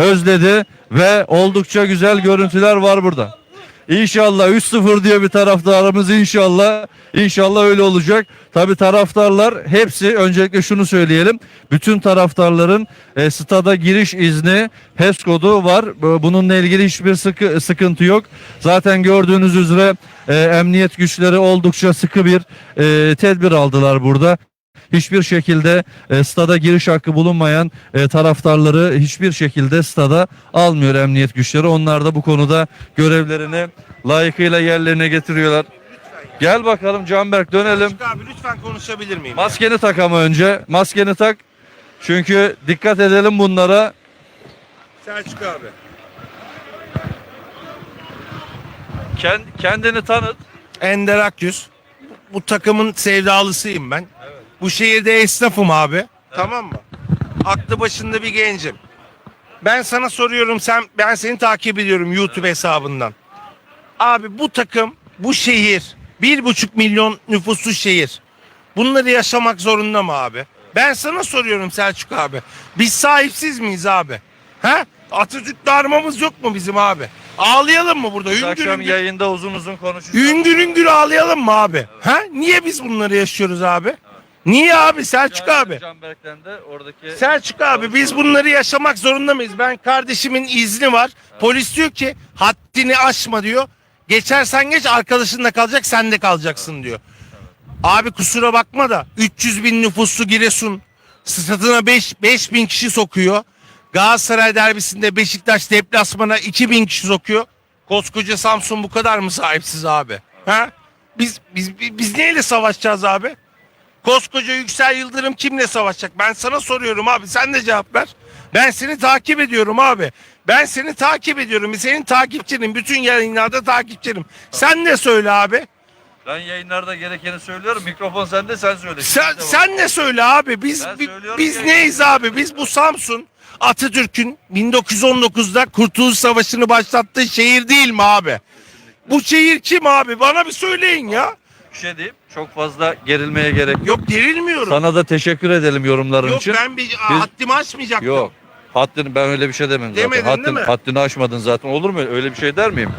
özledi ve oldukça güzel görüntüler var burada. İnşallah 3-0 diyor bir taraftarımız inşallah. İnşallah öyle olacak. Tabi taraftarlar hepsi öncelikle şunu söyleyelim. Bütün taraftarların e, stada giriş izni HES kodu var. Bu- Bununla ilgili hiçbir sıkı, sıkıntı yok. Zaten gördüğünüz üzere e, emniyet güçleri oldukça sıkı bir e, tedbir aldılar burada. Hiçbir şekilde e, stada giriş hakkı bulunmayan e, taraftarları hiçbir şekilde stada almıyor emniyet güçleri. Onlar da bu konuda görevlerini layıkıyla yerlerine getiriyorlar. Gel bakalım Canberk dönelim. Selçuk abi lütfen konuşabilir miyim? Maskeni tak ama önce. Maskeni tak. Çünkü dikkat edelim bunlara. Selçuk abi. Kend- kendini tanıt. Ender Akyüz. Bu takımın sevdalısıyım ben. Bu şehirde esnafım abi. Tamam mı? Aklı başında bir gencim. Ben sana soruyorum sen ben seni takip ediyorum YouTube hesabından. Abi bu takım, bu şehir, bir buçuk milyon nüfuslu şehir. Bunları yaşamak zorunda mı abi? Ben sana soruyorum Selçuk abi. Biz sahipsiz miyiz abi? Ha? Atatürk darmamız yok mu bizim abi? Ağlayalım mı burada? Bu Hüngür akşam hüngür. yayında uzun uzun konuşacağız. Hüngür hüngür ağlayalım mı abi? Ha? Niye biz bunları yaşıyoruz abi? Niye abi Selçuk abi? Canberk'ten de oradaki Selçuk abi biz bunları yaşamak zorunda mıyız? Ben kardeşimin izni var. Polis diyor ki haddini aşma diyor. Geçersen geç arkadaşın da kalacak sen de kalacaksın diyor. Abi kusura bakma da 300 bin nüfuslu Giresun stadına 5, 5 bin kişi sokuyor. Galatasaray derbisinde Beşiktaş deplasmana 2 bin kişi sokuyor. Koskoca Samsun bu kadar mı sahipsiz abi? Ha? Biz, biz, biz, biz neyle savaşacağız abi? Koskoca Yüksel Yıldırım kimle savaşacak? Ben sana soruyorum abi sen de cevap ver. Ben seni takip ediyorum abi. Ben seni takip ediyorum. Senin takipçinin. Bütün yayınlarda takipçinim. Sen de söyle abi. Ben yayınlarda gerekeni söylüyorum. Mikrofon sende sen söyle. Sen, sen de söyle abi. Biz Ben bi- söylüyorum biz neyiz abi? Biz bu Samsun Atatürk'ün 1919'da Kurtuluş Savaşı'nı başlattığı şehir değil mi abi? Bu şehir kim abi? Bana bir söyleyin ya. bir şey diyeyim. Çok fazla gerilmeye gerek yok. Yok gerilmiyorum. Sana da teşekkür edelim yorumların Yok için. ben bir haddimi aşmayacaktım. Yok. Haddini ben öyle bir şey demedim zaten. Demedin Haddini, değil mi? haddini aşmadın zaten. Olur mu? Öyle bir şey der miyim?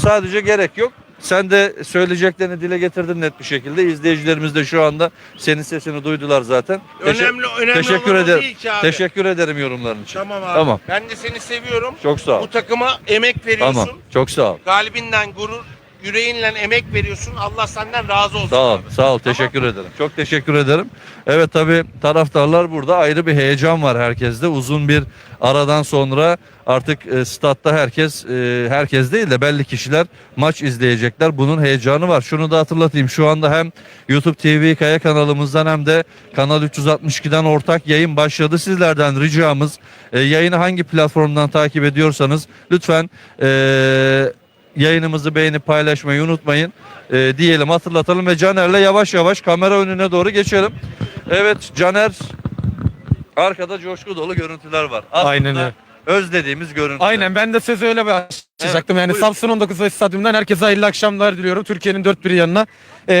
Sadece gerek yok. Sen de söyleyeceklerini dile getirdin net bir şekilde. İzleyicilerimiz de şu anda senin sesini duydular zaten. Teşe- Önemli önemli teşekkür olan o ederim. değil ki abi. Teşekkür ederim yorumların için. Tamam abi. Tamam. Ben de seni seviyorum. Çok sağ ol. Bu takıma emek veriyorsun. Tamam. Çok sağ ol. Galibinden gurur, yüreğinle emek veriyorsun. Allah senden razı olsun. Sağ ol, abi. sağ ol. Teşekkür ederim. Çok teşekkür ederim. Evet tabii taraftarlar burada ayrı bir heyecan var herkeste. Uzun bir aradan sonra artık e, statta herkes e, herkes değil de belli kişiler maç izleyecekler. Bunun heyecanı var. Şunu da hatırlatayım. Şu anda hem YouTube TV Kaya kanalımızdan hem de Kanal 362'den ortak yayın başladı. Sizlerden ricamız e, yayını hangi platformdan takip ediyorsanız lütfen e, yayınımızı beğenip paylaşmayı unutmayın e, diyelim hatırlatalım ve Caner'le yavaş yavaş kamera önüne doğru geçelim. Evet Caner arkada coşku dolu görüntüler var. Aslında Aynen öyle. Özlediğimiz görüntüler. Aynen ben de sözü öyle başlayacaktım. Evet, yani buyurun. Samsun 19 Mayıs Stadyum'dan herkese hayırlı akşamlar diliyorum. Türkiye'nin dört bir yanına. Ee,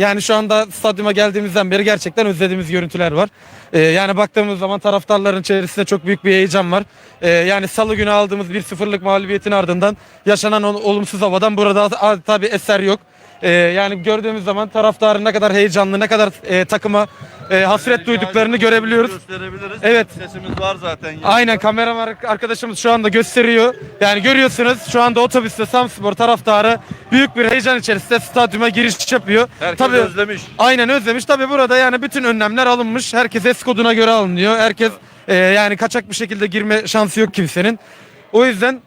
yani şu anda stadyuma geldiğimizden beri gerçekten özlediğimiz görüntüler var. Ee, yani baktığımız zaman taraftarların içerisinde çok büyük bir heyecan var. Ee, yani salı günü aldığımız 1-0'lık mağlubiyetin ardından yaşanan ol- olumsuz havadan burada tabi eser yok. Ee, yani gördüğümüz zaman taraftarın ne kadar heyecanlı, ne kadar e, takıma e, hasret duyduklarını görebiliyoruz. Gösterebiliriz. Evet. Sesimiz var zaten. yanında. Aynen kameraman arkadaşımız şu anda gösteriyor. Yani görüyorsunuz şu anda otobüste Samspor taraftarı büyük bir heyecan içerisinde stadyuma giriş yapıyor. Herkes Tabii özlemiş. aynen özlemiş. Tabii burada yani bütün önlemler alınmış. Herkes es koduna göre alınıyor. Herkes e, yani kaçak bir şekilde girme şansı yok kimsenin. O yüzden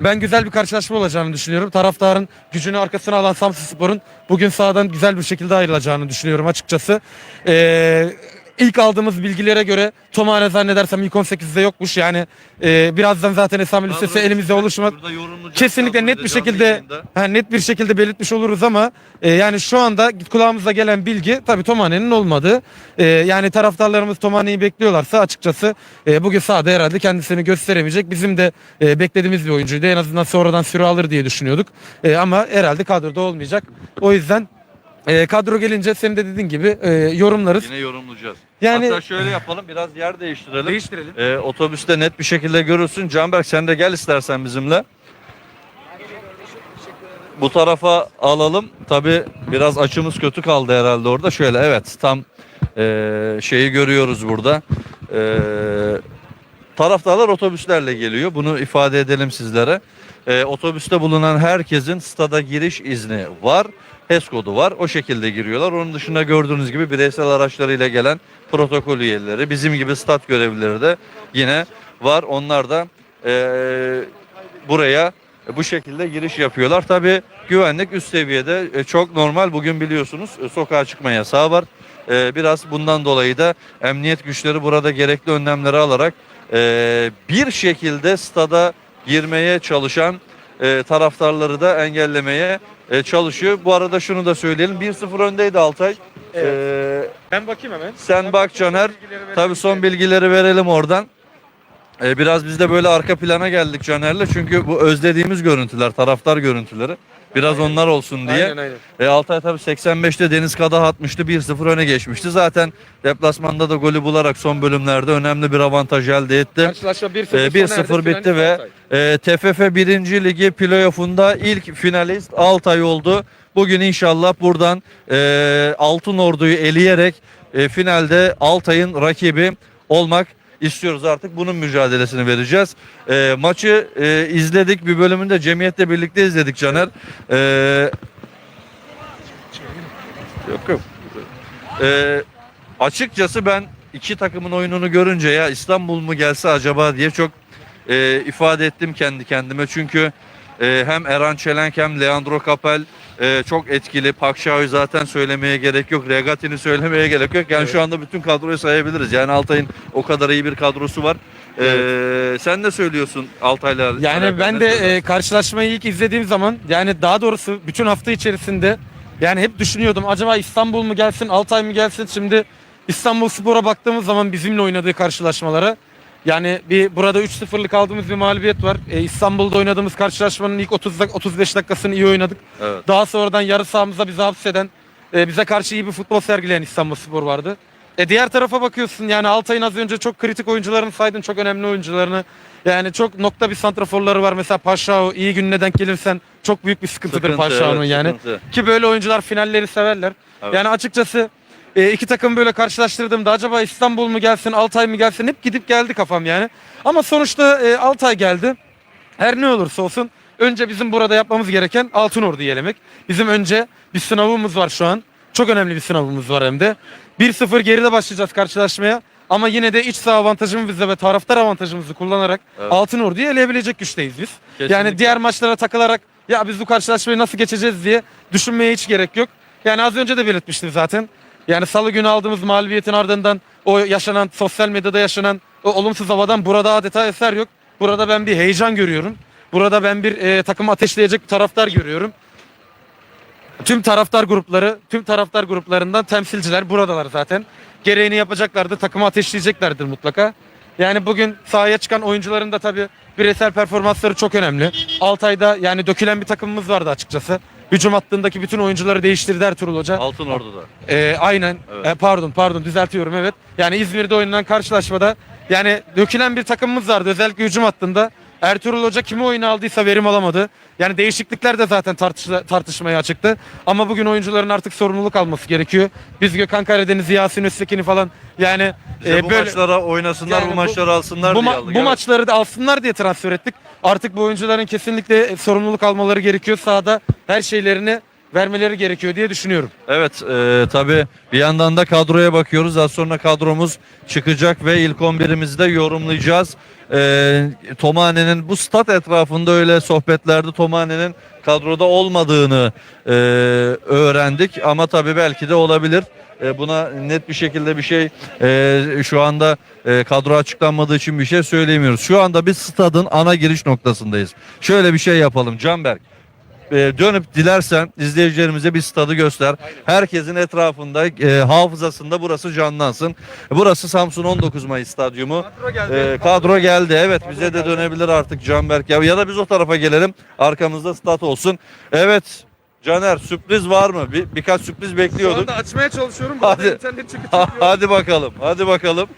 ben güzel bir karşılaşma olacağını düşünüyorum. Taraftarın gücünü arkasına alan Samsunspor'un bugün sahadan güzel bir şekilde ayrılacağını düşünüyorum açıkçası. Ee, ilk aldığımız bilgilere göre Tomane zannedersem ilk 18'de yokmuş. Yani e, birazdan zaten Esami listesi elimizde oluşmak kesinlikle net bir şekilde ha, net bir şekilde belirtmiş oluruz ama e, yani şu anda kulağımıza gelen bilgi tabii Tomane'nin olmadığı. E, yani taraftarlarımız Tomane'yi bekliyorlarsa açıkçası e, bugün sahada herhalde kendisini gösteremeyecek. Bizim de e, beklediğimiz bir oyuncuydu. En azından sonradan süre alır diye düşünüyorduk. E, ama herhalde kadroda olmayacak. O yüzden E, kadro gelince senin de dediğin gibi e, yorumlarız. Yine yorumlayacağız. Yani Hatta şöyle yapalım biraz yer değiştirelim. değiştirelim. Ee, otobüste net bir şekilde görürsün. Canberk sen de gel istersen bizimle. Bu tarafa alalım. Tabi biraz açımız kötü kaldı herhalde orada. Şöyle evet tam eee, şeyi görüyoruz burada. Eee taraftarlar otobüslerle geliyor. Bunu ifade edelim sizlere. Eee, otobüste bulunan herkesin stada giriş izni var. HES kodu var. O şekilde giriyorlar. Onun dışında gördüğünüz gibi bireysel araçlarıyla gelen protokol üyeleri, bizim gibi stat görevlileri de yine var. Onlar da eee, buraya bu şekilde giriş yapıyorlar. Tabi güvenlik üst seviyede e, çok normal. Bugün biliyorsunuz e, sokağa çıkma yasağı var. E, Biraz bundan dolayı da emniyet güçleri burada gerekli önlemleri alarak e, bir şekilde stada girmeye çalışan e, taraftarları da engellemeye e, çalışıyor. Bu arada şunu da söyleyelim. 1-0 öndeydi Altay. E, Ben bakayım hemen. sen bak Caner. Tabii son bilgileri verelim oradan. Ee, biraz biz de böyle arka plana geldik Caner'le çünkü bu özlediğimiz görüntüler, taraftar görüntüleri. Biraz onlar olsun diye. Aynen aynen. E, Altay tabii 85'te Deniz Kadah atmıştı 1-0 öne geçmişti. Zaten deplasmanda da golü bularak son bölümlerde önemli bir avantaj elde etti. Karşılaşma 1-0 Ee, 1-0 bitti ve e, TFF 1. Ligi playoff'unda ilk finalist Altay oldu. Bugün inşallah buradan e, Altın Ordu'yu eleyerek e, finalde Altay'ın rakibi olmak istiyoruz artık. Bunun mücadelesini vereceğiz. E, maçı e, izledik. Bir bölümünde cemiyetle birlikte izledik Caner. E, yok yok. E, açıkçası ben iki takımın oyununu görünce ya İstanbul mu gelse acaba diye çok e, ifade ettim kendi kendime. Çünkü e, hem Eren Çelenk hem Leandro Capel e, çok etkili. Pakşao'yu zaten söylemeye gerek yok. Regatini söylemeye gerek yok. Yani şu anda bütün kadroyu sayabiliriz. Yani Altay'ın o kadar iyi bir kadrosu var. E, sen ne söylüyorsun Altay'la? Yani ben de e, karşılaşmayı ilk izlediğim zaman yani daha doğrusu bütün hafta içerisinde yani hep düşünüyordum acaba İstanbul mu gelsin Altay mı gelsin şimdi İstanbul Spor'a baktığımız zaman bizimle oynadığı karşılaşmalara yani bir burada 3-0'lık aldığımız bir mağlubiyet var. E, İstanbul'da oynadığımız karşılaşmanın ilk 30 dak- 35 dakikasını iyi oynadık. Evet. Daha sonradan yarı sahamıza bizi hapseden, e, bize karşı iyi bir futbol sergileyen İstanbul Spor vardı. E diğer tarafa bakıyorsun yani Altay'ın az önce çok kritik oyuncularını saydın, çok önemli oyuncularını. Yani çok nokta bir santraforları var. Mesela Paşao iyi gününe denk gelirsen çok büyük bir sıkıntıdır Sıkıntı, Paşao'nun evet, yani. sıkıntı. Ki böyle oyuncular finalleri severler. Evet. Yani açıkçası e, iki takım böyle karşılaştırdığımda acaba İstanbul mu gelsin, Altay mı gelsin hep gidip geldi kafam yani. Ama sonuçta e, Altay geldi. Her ne olursa olsun önce bizim burada yapmamız gereken Altın Ordu'yu elemek. Bizim önce bir sınavımız var şu an. Çok önemli bir sınavımız var hem de. 1-0 geride başlayacağız karşılaşmaya. Ama yine de iç saha avantajımızı ve taraftar avantajımızı kullanarak Evet. Altın Ordu'yu eleyebilecek güçteyiz biz. Kesinlikle. Yani diğer maçlara takılarak ya biz bu karşılaşmayı nasıl geçeceğiz diye düşünmeye hiç gerek yok. Yani az önce de belirtmiştim zaten. Yani salı günü aldığımız mağlubiyetin ardından o yaşanan sosyal medyada yaşanan o olumsuz havadan burada adeta eser yok. Burada ben bir heyecan görüyorum. Burada ben bir e, takımı ateşleyecek bir taraftar görüyorum. Tüm taraftar grupları, tüm taraftar gruplarından temsilciler buradalar zaten. Gereğini yapacaklardı, takımı ateşleyeceklerdir mutlaka. Yani bugün sahaya çıkan oyuncuların da tabii bireysel performansları çok önemli. Altay'da yani dökülen bir takımımız vardı açıkçası. Hücum hattındaki bütün oyuncuları değiştirdi Ertuğrul Hoca. Altın Ordu'da. Ee, aynen. Evet. Ee, pardon pardon düzeltiyorum evet. Yani İzmir'de oynanan karşılaşmada yani dökülen bir takımımız vardı özellikle hücum hattında. Ertuğrul Hoca kimi oyuna aldıysa verim alamadı. Yani değişiklikler de zaten tartışla, tartışmaya açıktı. Ama bugün oyuncuların artık sorumluluk alması gerekiyor. Biz Gökhan Karadeniz'i, Yasin Öztekin'i falan yani Bize e, bu böyle maçlara oynasınlar, Yani bu maçları alsınlar bu, diye aldık. bu evet. maçları da alsınlar diye transfer ettik. Artık bu oyuncuların kesinlikle sorumluluk almaları gerekiyor. Sahada her şeylerini vermeleri gerekiyor diye düşünüyorum. Evet e, tabi bir yandan da kadroya bakıyoruz. Az sonra kadromuz çıkacak ve ilk 11'imizi de yorumlayacağız. E, Tomane'nin bu stat etrafında öyle sohbetlerde Tomane'nin kadroda olmadığını e, öğrendik. Ama tabi belki de olabilir. E, buna net bir şekilde bir şey e, şu anda e, kadro açıklanmadığı için bir şey söyleyemiyoruz. Şu anda biz stadın ana giriş noktasındayız. Şöyle bir şey yapalım Canberk. E, dönüp dilersen izleyicilerimize bir stadı göster. Herkesin etrafında e, hafızasında burası canlansın. Burası Samsun 19 Mayıs stadyumu. E, kadro geldi. Evet bize de dönebilir artık Canberk. Ya, ya da biz o tarafa gelelim. Arkamızda stat olsun. Evet Caner sürpriz var mı? Bir, birkaç sürpriz Şu bekliyorduk. anda açmaya çalışıyorum. Hadi. İnternet çıkıp hadi bakalım. Hadi bakalım.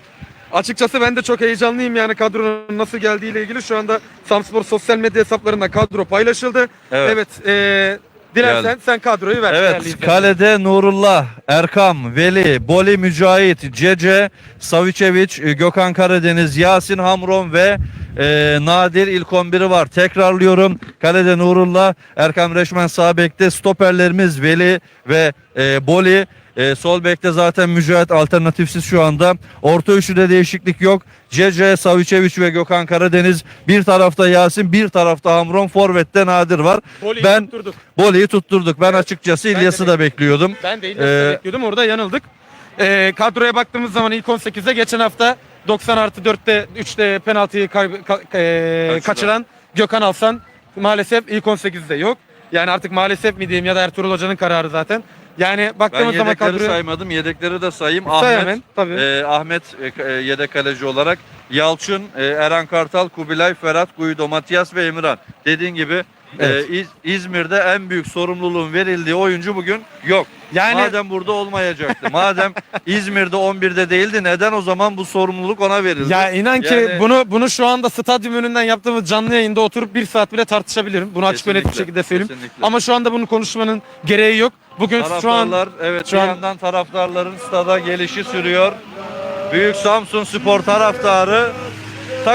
Açıkçası ben de çok heyecanlıyım yani kadronun nasıl geldiğiyle ilgili. Şu anda Samspor sosyal medya hesaplarında kadro paylaşıldı. Evet. Evet. eee, dilersen Geldi. sen kadroyu ver. Evet, kalede Nurullah, Erkam, Veli, Boli Mücahit, Cece, Savicevic, e, Gökhan Karadeniz, Yasin Hamron ve e, Nadir ilk 11'i var. Tekrarlıyorum. Kalede Nurullah, Erkam Reşmen sağ bekte, stoperlerimiz Veli ve e, Boli. E, sol bekte zaten Mücahit alternatifsiz şu anda. Orta üçlüde değişiklik yok. Cece, Savicevic ve Gökhan Karadeniz. Bir tarafta Yasin, bir tarafta Hamron, Forvet'te Nadir var. Boli'yi ben tutturduk. Boli'yi tutturduk. Ben açıkçası Ben de İlyas'ı da bekliyordum. Ben de İlyas'ı Ee, bekliyordum. Orada yanıldık. Ee, kadroya baktığımız zaman ilk 18'de geçen hafta 90 artı 4'te 3'te penaltıyı kayb- ka- e, Kaçıran. kaçıran Gökhan Alsan maalesef ilk 18'de yok. Yani artık maalesef mi diyeyim ya da Ertuğrul Hoca'nın kararı zaten. Yani baktığımız zaman yedekleri kadroya saymadım. Yedekleri de sayayım. Say Ahmet, hemen, tabii. e, Ahmet e, e, yedek kaleci olarak. Yalçın, e, Eren Kartal, Kubilay, Ferhat, Guido, Matias ve Emirhan. Dediğin gibi Evet. e, İz- İzmir'de en büyük sorumluluğun verildiği oyuncu bugün yok. Yani- Madem burada olmayacaktı. Madem İzmir'de 11'de değildi neden o zaman bu sorumluluk ona verildi? Ya inan ki Yani- bunu bunu şu anda stadyum önünden yaptığımız canlı yayında oturup bir saat bile tartışabilirim. Bunu açık ve net bir Kesinlikle, şekilde söyleyeyim. kesinlikle. Ama şu anda bunu konuşmanın gereği yok. Bugün şu an Taraftarlar evet şu bir an- yandan taraftarların stada gelişi sürüyor. Büyük Samsun Spor taraftarı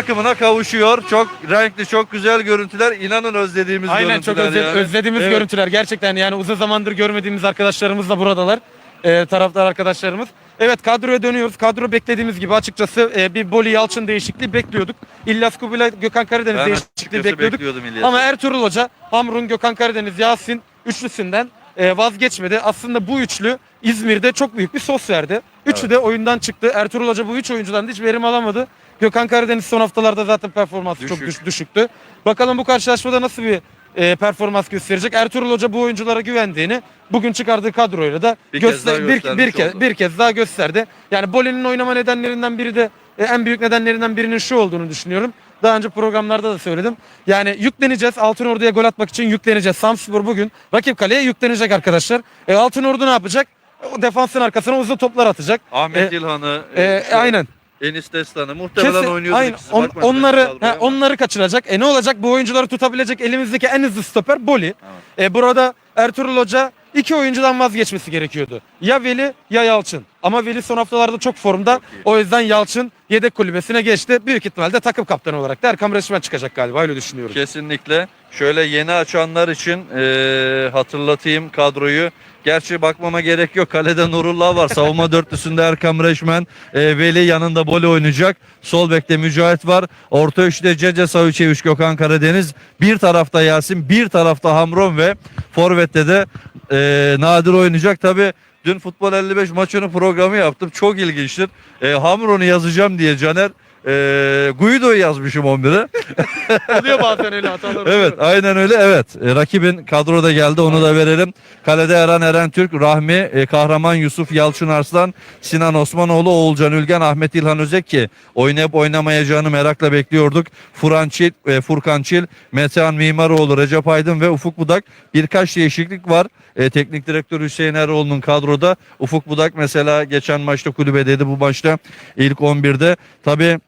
takımına kavuşuyor. Çok renkli, çok güzel görüntüler. İnanın özlediğimiz Aynen çok görüntüler özle- yani. özlediğimiz Evet. görüntüler gerçekten yani uzun zamandır görmediğimiz arkadaşlarımız da buradalar. Ee, taraftar arkadaşlarımız. Evet kadroya dönüyoruz. Kadro beklediğimiz gibi açıkçası e, bir Boli Yalçın değişikliği bekliyorduk. İlyas Kubilay, Gökhan Karadeniz Ben değişikliği açıkçası bekliyorduk. bekliyordum İlyas'ı. Ama Ertuğrul Hoca Hamrun, Gökhan Karadeniz, Yasin üçlüsünden e, vazgeçmedi. Aslında bu üçlü İzmir'de çok büyük bir sos verdi. Üçü de oyundan çıktı. Ertuğrul Hoca bu üç oyuncudan da hiç verim alamadı. Gökhan Karadeniz son haftalarda zaten performansı çok Düşük. düş- düşüktü. Bakalım bu karşılaşmada nasıl bir e, performans gösterecek. Ertuğrul Hoca bu oyunculara güvendiğini bugün çıkardığı kadroyla da Bir kez göster- daha bir, bir, kez, oldu. bir kez daha gösterdi. Yani Boli'nin oynama nedenlerinden biri de e, en büyük nedenlerinden birinin şu olduğunu düşünüyorum. Daha önce programlarda da söyledim. Yani yükleneceğiz. Altınordu'ya gol atmak için yükleneceğiz. Samspor bugün rakip kaleye yüklenecek arkadaşlar. E, Altınordu ne yapacak? O defansın arkasına uzun toplar atacak. Ahmet E, İlhan'ı, E, e, işte aynen. Enis Destan'ı muhtemelen Kesin- oynuyordu aynen. ikisi. On- onları he, onları kaçıracak. E ne olacak? Bu oyuncuları tutabilecek elimizdeki en hızlı stoper Boli. E burada Ertuğrul Hoca iki oyuncudan vazgeçmesi gerekiyordu. Ya Veli ya Yalçın. Ama Veli son haftalarda çok formda. O yüzden Yalçın yedek kulübesine geçti. Büyük ihtimalle takım kaptanı olarak da Erkam Reşmen çıkacak galiba öyle düşünüyorum. Kesinlikle. Şöyle yeni açanlar için e, hatırlatayım kadroyu. Gerçi bakmama gerek yok. Kalede Nurullah var. Savunma dörtlüsünde Erkam Reşmen. e, Veli yanında Boli oynayacak. Sol bekte Mücahit var. Orta üçte Cece Savicevic, Gökhan Karadeniz. Bir tarafta Yasin, bir tarafta Hamron ve Forvet'te de e, Nadir oynayacak. Tabi dün Futbol 55 maçının programı yaptım. Çok ilginçtir. E, Hamron'u yazacağım diye Caner e, Guido'yu yazmışım 11'e. Oluyor bazen öyle hatalar. Evet aynen öyle evet. E, rakibin kadroda geldi onu da verelim. Kalede Eren Eren Türk, Rahmi, e, Kahraman Yusuf, Yalçın Arslan, Sinan Osmanoğlu, Oğulcan Ülgen, Ahmet İlhan Özek ki oynayıp oynamayacağını merakla bekliyorduk. Furkan Çil, e, Furkan Çil, Metehan Mimaroğlu, Recep Aydın ve Ufuk Budak. Birkaç değişiklik var. E, teknik direktör Hüseyin Eroğlu'nun kadroda. Ufuk Budak mesela geçen maçta kulübedeydi bu maçta ilk 11'de. Tabii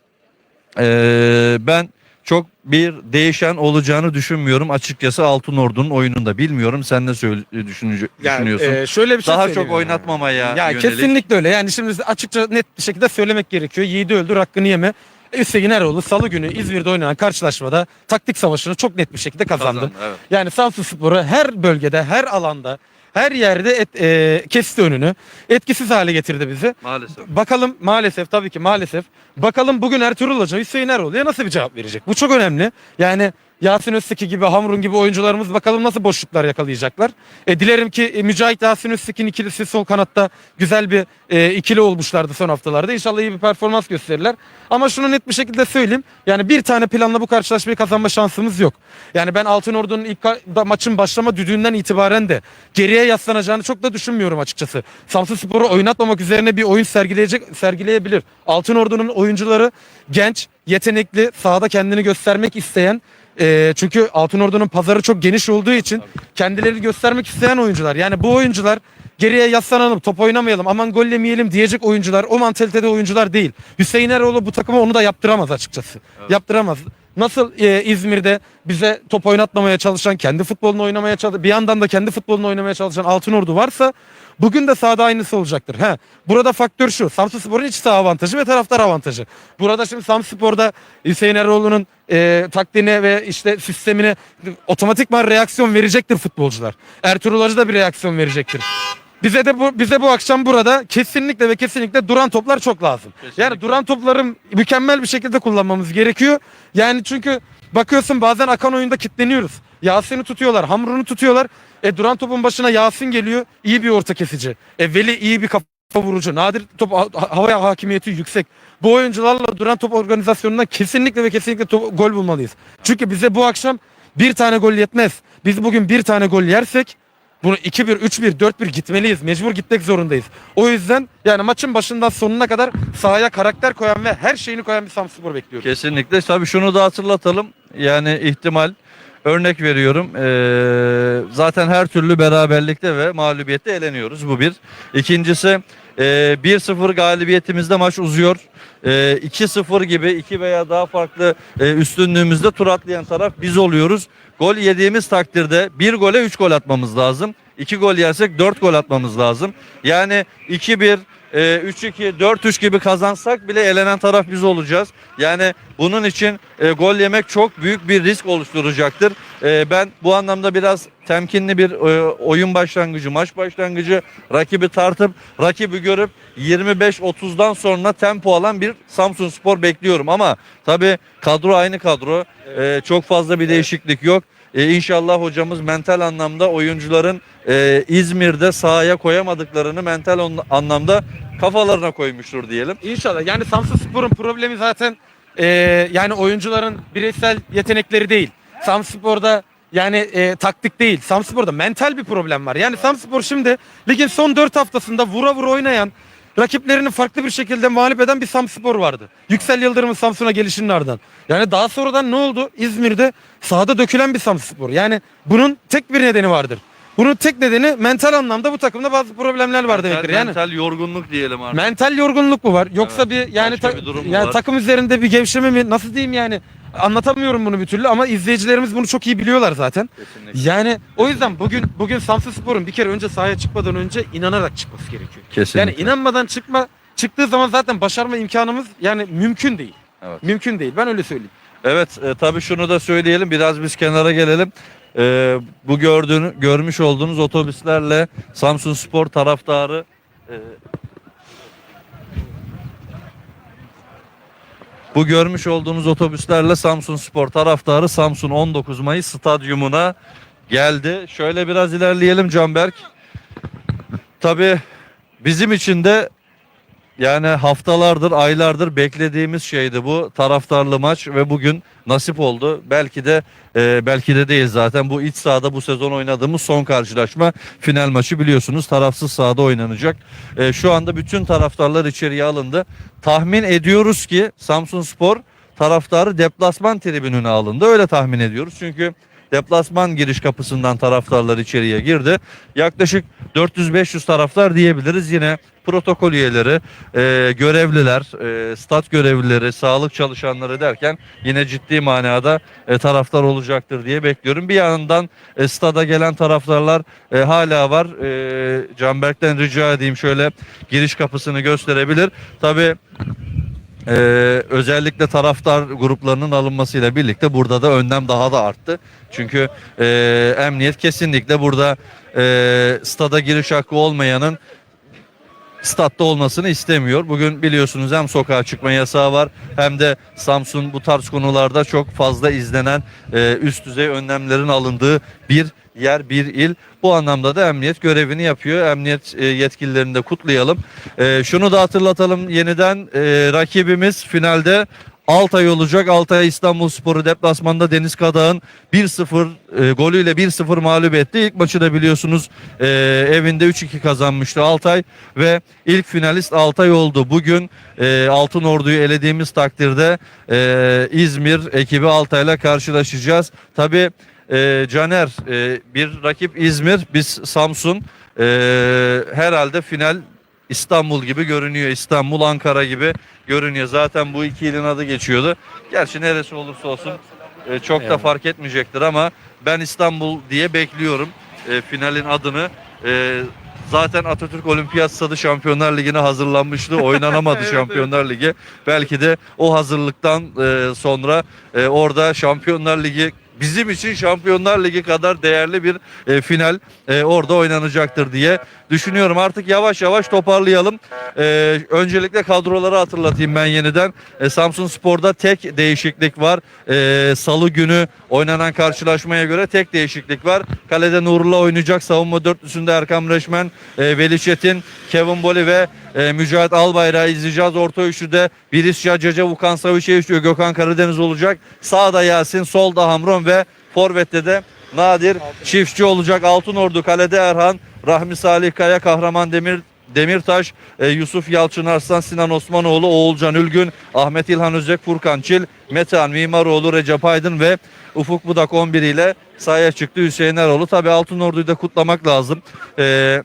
ee, ben çok bir değişen olacağını düşünmüyorum açıkçası Altın Ordu'nun oyununda. Bilmiyorum sen ne söyle, düşünücü- düşünüyorsun? e, şöyle bir şey Daha çok yani. oynatmamaya Ya yönelik. kesinlikle öyle. Yani şimdi açıkça net bir şekilde söylemek gerekiyor. Yiğidi öldür hakkını yeme. Hüseyin Eroğlu salı günü İzmir'de oynanan karşılaşmada taktik savaşını çok net bir şekilde kazandı. Kazandı, evet. Yani Samsun Spor'u her bölgede, her alanda, her yerde et, e, kesti önünü. Etkisiz hale getirdi bizi. Maalesef. Bakalım maalesef tabii ki maalesef. Bakalım bugün Ertuğrul Hoca Hüseyin Eroğlu'ya nasıl bir cevap verecek? Bu çok önemli. Yani Yasin Özteki gibi, Hamrun gibi oyuncularımız bakalım nasıl boşluklar yakalayacaklar. E, dilerim ki e, Mücahit Yasin Öztekin ikilisi sol kanatta güzel bir e, ikili olmuşlardı son haftalarda. İnşallah iyi bir performans gösterirler. Ama şunu net bir şekilde söyleyeyim. Yani bir tane planla bu karşılaşmayı kazanma şansımız yok. Yani ben Altınordu'nun ilk ka- da maçın başlama düdüğünden itibaren de geriye yaslanacağını çok da düşünmüyorum açıkçası. Samsun Spor'u oynatmamak üzerine bir oyun sergileyecek sergileyebilir. Altınordu'nun oyuncuları genç, yetenekli, sahada kendini göstermek isteyen e, çünkü Altınordu'nun pazarı çok geniş olduğu için kendilerini göstermek isteyen oyuncular. Yani bu oyuncular geriye yaslanalım, top oynamayalım, aman gol yemeyelim diyecek oyuncular. O mantalitede oyuncular değil. Hüseyin Eroğlu bu takıma onu da yaptıramaz açıkçası. Yaptıramaz. Nasıl e, İzmir'de bize top oynatmamaya çalışan, kendi futbolunu oynamaya çalışan, bir yandan da kendi futbolunu oynamaya çalışan Altınordu varsa bugün de sahada aynısı olacaktır. He. Burada faktör şu. Samsunspor'un iç saha avantajı ve taraftar avantajı. Burada şimdi Samsunspor'da Hüseyin Eroğlu'nun e, taktiğine ve işte sistemine otomatikman reaksiyon verecektir futbolcular. Ertuğrul Hacı da bir reaksiyon verecektir. Bize de bu bize bu akşam burada kesinlikle ve kesinlikle duran toplar çok lazım. Yani duran topları mükemmel bir şekilde kullanmamız gerekiyor. Yani çünkü bakıyorsun bazen akan oyunda kitleniyoruz. Yasin'i tutuyorlar, Hamrun'u tutuyorlar. E duran topun başına Yasin geliyor. iyi bir orta kesici. E Veli iyi bir kafa vurucu. Nadir top ha- havaya hakimiyeti yüksek. Bu oyuncularla duran top organizasyonunda kesinlikle ve kesinlikle top- gol bulmalıyız. Çünkü bize bu akşam bir tane gol yetmez. Biz bugün bir tane gol yersek bunu 2-1, 3-1, 4-1 gitmeliyiz. Mecbur gitmek zorundayız. O yüzden yani maçın başından sonuna kadar sahaya karakter koyan ve her şeyini koyan bir Samspor bekliyoruz. Kesinlikle. Tabii şunu da hatırlatalım. Yani ihtimal örnek veriyorum. Ee, zaten her türlü beraberlikte ve mağlubiyette eleniyoruz. Bu bir. İkincisi ee, 1-0 galibiyetimizde maç uzuyor. Ee, 2-0 gibi iki veya daha farklı e, üstünlüğümüzde tur atlayan taraf biz oluyoruz. Gol yediğimiz takdirde bir gole 3 gol atmamız lazım. 2 gol yersek 4 gol atmamız lazım. Yani 2-1 e, 3-2, 4-3 gibi kazansak bile elenen taraf biz olacağız. Yani bunun için e, gol yemek çok büyük bir risk oluşturacaktır. E, ben bu anlamda biraz temkinli bir e, oyun başlangıcı, maç başlangıcı rakibi tartıp, rakibi görüp 25-30'dan sonra tempo alan bir Samsun Spor bekliyorum. Ama tabii kadro aynı kadro. E, çok fazla bir değişiklik yok. E, inşallah hocamız mental anlamda oyuncuların e, İzmir'de sahaya koyamadıklarını mental anlamda kafalarına koymuştur diyelim. İnşallah. Yani Samsunspor'un problemi zaten e, yani oyuncuların bireysel yetenekleri değil. Samsunspor'da yani e, taktik değil. Samsunspor'da mental bir problem var. Yani Samsunspor şimdi ligin son 4 haftasında vura vura oynayan rakiplerini farklı bir şekilde mağlup eden bir Samsunspor vardı. Yüksel Yıldırım'ın Samsun'a gelişinin ardından. Yani daha sonradan ne oldu? İzmir'de sahada dökülen bir Samsunspor. Yani bunun tek bir nedeni vardır. Bunun tek nedeni mental anlamda bu takımda bazı problemler var demektir. Yani Mental yorgunluk diyelim artık. Mental yorgunluk mu var? Yoksa Evet. bir yani ta- bir yani var? takım üzerinde bir gevşeme mi? Nasıl diyeyim yani? Anlatamıyorum bunu bir türlü ama izleyicilerimiz bunu çok iyi biliyorlar zaten. Kesinlikle. Yani o yüzden bugün bugün Samsunspor'un bir kere önce sahaya çıkmadan önce inanarak çıkması gerekiyor. Kesinlikle. Yani inanmadan çıkma çıktığı zaman zaten başarma imkanımız yani mümkün değil. Evet. Mümkün değil. Ben öyle söyleyeyim. Evet, e, tabii şunu da söyleyelim. Biraz biz kenara gelelim. E, bu gördüğünü görmüş olduğunuz otobüslerle Samsun Spor taraftarı e, Bu görmüş olduğunuz otobüslerle Samsun Spor taraftarı Samsun 19 Mayıs stadyumuna geldi. Şöyle biraz ilerleyelim Canberk. Tabii bizim için de yani haftalardır, aylardır beklediğimiz şeydi bu taraftarlı maç ve bugün nasip oldu. Belki de e, belki de değil zaten bu iç sahada bu sezon oynadığımız son karşılaşma final maçı biliyorsunuz tarafsız sahada oynanacak. E, şu anda bütün taraftarlar içeriye alındı. Tahmin ediyoruz ki Samsun Spor taraftarı deplasman tribününe alındı. Öyle tahmin ediyoruz. Çünkü deplasman giriş kapısından taraftarlar içeriye girdi. Yaklaşık 400-500 taraftar diyebiliriz. Yine protokol üyeleri, e, görevliler, e, stat görevlileri, sağlık çalışanları derken yine ciddi manada e, taraftar olacaktır diye bekliyorum. Bir yandan e, stada gelen taraftarlar e, hala var. E, Canberk'ten rica edeyim şöyle giriş kapısını gösterebilir. Tabii ee, özellikle taraftar gruplarının alınmasıyla birlikte burada da önlem daha da arttı. Çünkü e, emniyet kesinlikle burada e, stada giriş hakkı olmayanın statta olmasını istemiyor. Bugün biliyorsunuz hem sokağa çıkma yasağı var hem de Samsun bu tarz konularda çok fazla izlenen e, üst düzey önlemlerin alındığı bir yer bir il. Bu anlamda da emniyet görevini yapıyor. Emniyet e, yetkililerini de kutlayalım. E, şunu da hatırlatalım yeniden e, rakibimiz finalde Altay olacak. Altay İstanbul Sporu deplasmanda Deniz Kadağ'ın 1-0 e, golüyle 1-0 mağlup etti. İlk maçı da biliyorsunuz evinde 3-2 kazanmıştı Altay ve ilk finalist Altay oldu. Bugün Altın Ordu'yu elediğimiz takdirde İzmir ekibi Altay'la karşılaşacağız. Tabii e, Caner e, bir rakip İzmir, biz Samsun. E, herhalde final İstanbul gibi görünüyor. İstanbul, Ankara gibi görünüyor. Zaten bu iki ilin adı geçiyordu. Gerçi neresi olursa olsun e, çok da fark etmeyecektir ama ben İstanbul diye bekliyorum e, finalin adını. E, zaten Atatürk Olimpiyat Stadı Şampiyonlar Ligi'ne hazırlanmıştı. Oynanamadı Evet, Şampiyonlar Ligi. Belki de o hazırlıktan e, sonra e, orada Şampiyonlar Ligi bizim için Şampiyonlar Ligi kadar değerli bir e, final e, orada oynanacaktır diye düşünüyorum. Artık yavaş yavaş toparlayalım. E, öncelikle kadroları hatırlatayım ben yeniden. E, Samsun Spor'da tek değişiklik var. E, Salı günü oynanan karşılaşmaya göre tek değişiklik var. Kalede Nurullah oynayacak. Savunma dörtlüsünde Erkam Reşmen, e, Veli Çetin, Kevin Boli ve e, Mücahit Albayrak'ı izleyeceğiz. Orta üçlüde Birisya Cece, Vukan ve Gökhan Karadeniz olacak. Sağda Yasin, solda Hamron ve Forvet'te de Nadir Çiftçi olacak. Altın Ordu kalede Erhan, Rahmi Salih Kaya, Kahraman Demir Demirtaş, e, Yusuf Yalçın Arslan, Sinan Osmanoğlu, Oğulcan Ülgün, Ahmet İlhan Özek, Furkan Çil, Metehan Mimaroğlu, Recep Aydın ve Ufuk Budak 11 ile sahaya çıktı Hüseyin Eroğlu. Tabii Altın Ordu'yu da kutlamak lazım. E,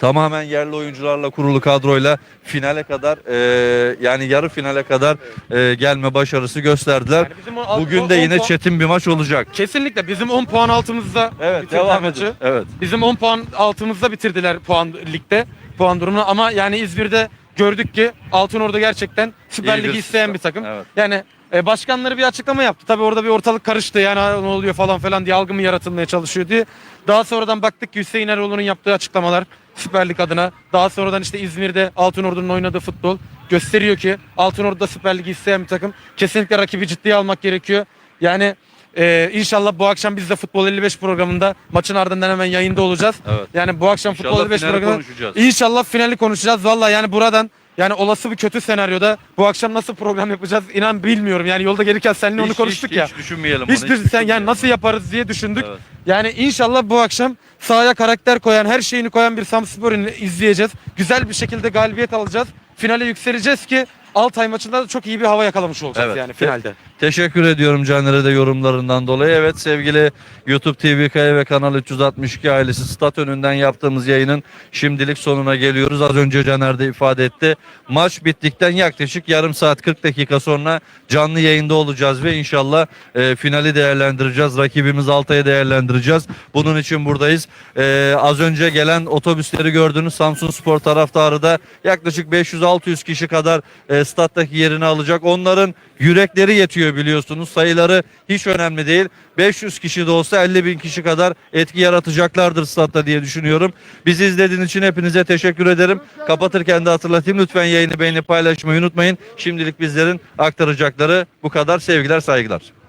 tamamen yerli oyuncularla kurulu kadroyla finale kadar e, yani yarı finale kadar e, gelme başarısı gösterdiler. Yani bizim o- Bugün o- de yine puan- çetin bir maç olacak. Kesinlikle bizim 10 puan altımızda Evet bitirdiler devam maçı. Evet. Bizim 10 puan altımızda bitirdiler puan ligde puan durumunu ama yani İzmir'de gördük ki Altınordu gerçekten Süper İyi bir Ligi isteyen sistem. bir takım. Evet. Yani e, başkanları bir açıklama yaptı. Tabii orada bir ortalık karıştı. Yani "Ha, ne oluyor falan falan diye algı mı yaratılmaya çalışıyor diye. Daha sonradan baktık ki Hüseyin Eroğlu'nun yaptığı açıklamalar Süper Lig adına. Daha sonradan işte İzmir'de Altınordu'nun oynadığı futbol gösteriyor ki Altınordu'da Süper Ligi isteyen bir takım. Kesinlikle rakibi ciddiye almak gerekiyor. Yani e, inşallah bu akşam biz de Futbol 55 programında maçın ardından hemen yayında olacağız. Evet. Yani bu akşam İnşallah Futbol 55 finali programında konuşacağız. İnşallah finali konuşacağız. Valla yani buradan yani olası bir kötü senaryoda bu akşam nasıl program yapacağız inan bilmiyorum. Yani yolda gelirken seninle onu Hiç- konuştuk hiç, ya. Hiç düşünmeyelim Hiç, onu. bir- sen yani düşünmeyelim. nasıl yaparız diye düşündük. Evet. Yani inşallah bu akşam sahaya karakter koyan, her şeyini koyan bir Samspor'u izleyeceğiz. Güzel bir şekilde galibiyet alacağız. Finale yükseleceğiz ki Altay maçında da çok iyi bir hava yakalamış olacağız Evet. yani finalde. Teşekkür ediyorum Caner'e de yorumlarından dolayı. Evet sevgili YouTube TV Kaya ve Kanal 362 ailesi stat önünden yaptığımız yayının şimdilik sonuna geliyoruz. Az önce Caner de ifade etti. Maç bittikten yaklaşık yarım saat 40 dakika sonra canlı yayında olacağız ve inşallah e, finali değerlendireceğiz. Rakibimiz Altay'ı değerlendireceğiz. Bunun için buradayız. E, az önce gelen otobüsleri gördünüz. Samsun Spor taraftarı da yaklaşık 500-600 kişi kadar e, stat'taki yerini alacak. Onların yürekleri yetiyor biliyorsunuz. Sayıları hiç önemli değil. 500 kişi de olsa 50 bin kişi kadar etki yaratacaklardır statta diye düşünüyorum. Bizi izlediğiniz için hepinize teşekkür ederim. Kapatırken de hatırlatayım lütfen yayını beğenip paylaşmayı unutmayın. Şimdilik bizlerin aktaracakları bu kadar. Sevgiler saygılar.